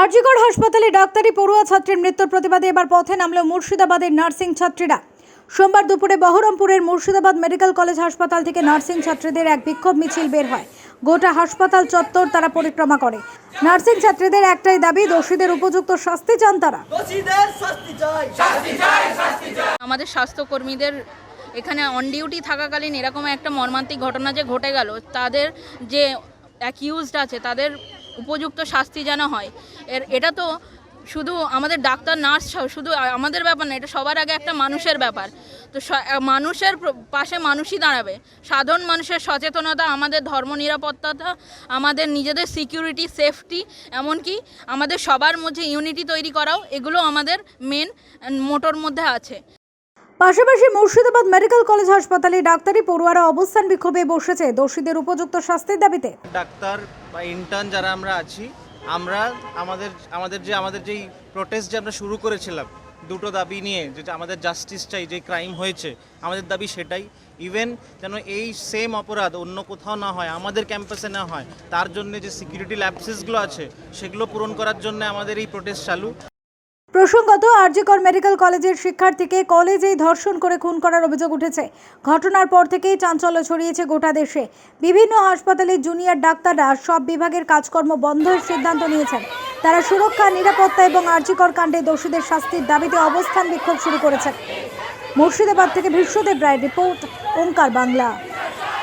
আরজিগড় হাসপাতালে ডাক্তারি পড়ুয়া ছাত্রীর মৃত্যুর প্রতিবাদে এবার পথে নামল মুর্শিদাবাদের নার্সিং ছাত্রীরা। সোমবার দুপুরে বহরমপুরের মুর্শিদাবাদ মেডিকেল কলেজ হাসপাতাল থেকে নার্সিং ছাত্রীদের এক বিক্ষোভ মিছিল বের হয়। গোটা হাসপাতাল চত্বর তারা পরিক্রমা করে। নার্সিং ছাত্রীদের একটাই দাবি দোষীদের উপযুক্ত শাস্তি চান তারা। আমাদের স্বাস্থ্যকর্মীদের এখানে অন ডিউটি থাকাকালীন এরকম একটা মর্মান্তিক ঘটনা যে ঘটে গেল তাদের যে অ্যাকিউজড আছে তাদের উপযুক্ত শাস্তি যেন হয়। এর, এটা তো শুধু আমাদের ডাক্তার, নার্স শুধু আমাদের ব্যাপার না, এটা সবার আগে একটা মানুষের ব্যাপার। তো মানুষের পাশে মানুষই দাঁড়াবে। সাধারণ মানুষের সচেতনতা, আমাদের ধর্ম নিরাপত্তা আমাদের নিজেদের সিকিউরিটি সেফটি এমনকি আমাদের সবার মধ্যে ইউনিটি তৈরি করাও, এগুলো আমাদের মেন মোটর মধ্যে আছে। পাশাপাশি মুর্শিদাবাদ মেডিকেল কলেজ হাসপাতালে ডাক্তারি পড়ুয়ারা অবস্থান বিক্ষোভে বসেছে। দোষীদের উপযুক্ত শাস্তির দাবিতে। ডাক্তার বা ইন্টার্ন যারা আমরা আছি, আমরা আমাদের আমাদের যে, আমাদের যেই প্রোটেস্ট যে আমরা শুরু করেছিলাম, দুটো দাবি নিয়ে যেটা আমাদের জাস্টিস চাই, যে ক্রাইম হয়েছে, আমাদের দাবি সেটাই। ইভেন যেন এই সেম অপরাধ অন্য কোথাও না হয়, আমাদের ক্যাম্পাসে না হয়, তার জন্য যে সিকিউরিটি ল্যাপসেসগুলো আছে, সেগুলো পূরণ করার জন্য আমাদের এই প্রোটেস্ট চালু। প্রসঙ্গত, আরজিকর মেডিকেল কলেজের শিক্ষার্থীকে কলেজেই ধর্ষণ করে খুন করার অভিযোগ উঠেছে। ঘটনার পর থেকেই চাঞ্চল্য ছড়িয়েছে গোটা দেশে। বিভিন্ন হাসপাতালে জুনিয়র ডাক্তাররা সব বিভাগের কাজকর্ম বন্ধের সিদ্ধান্ত নিয়েছেন। তারা সুরক্ষা, নিরাপত্তা এবং আরজিকর কাণ্ডে দোষীদের শাস্তির দাবিতে অবস্থান বিক্ষোভ শুরু করেছেন। মুর্শিদাবাদ থেকে বিশ্বদেব রায় রিপোর্ট, ওঙ্কার বাংলা।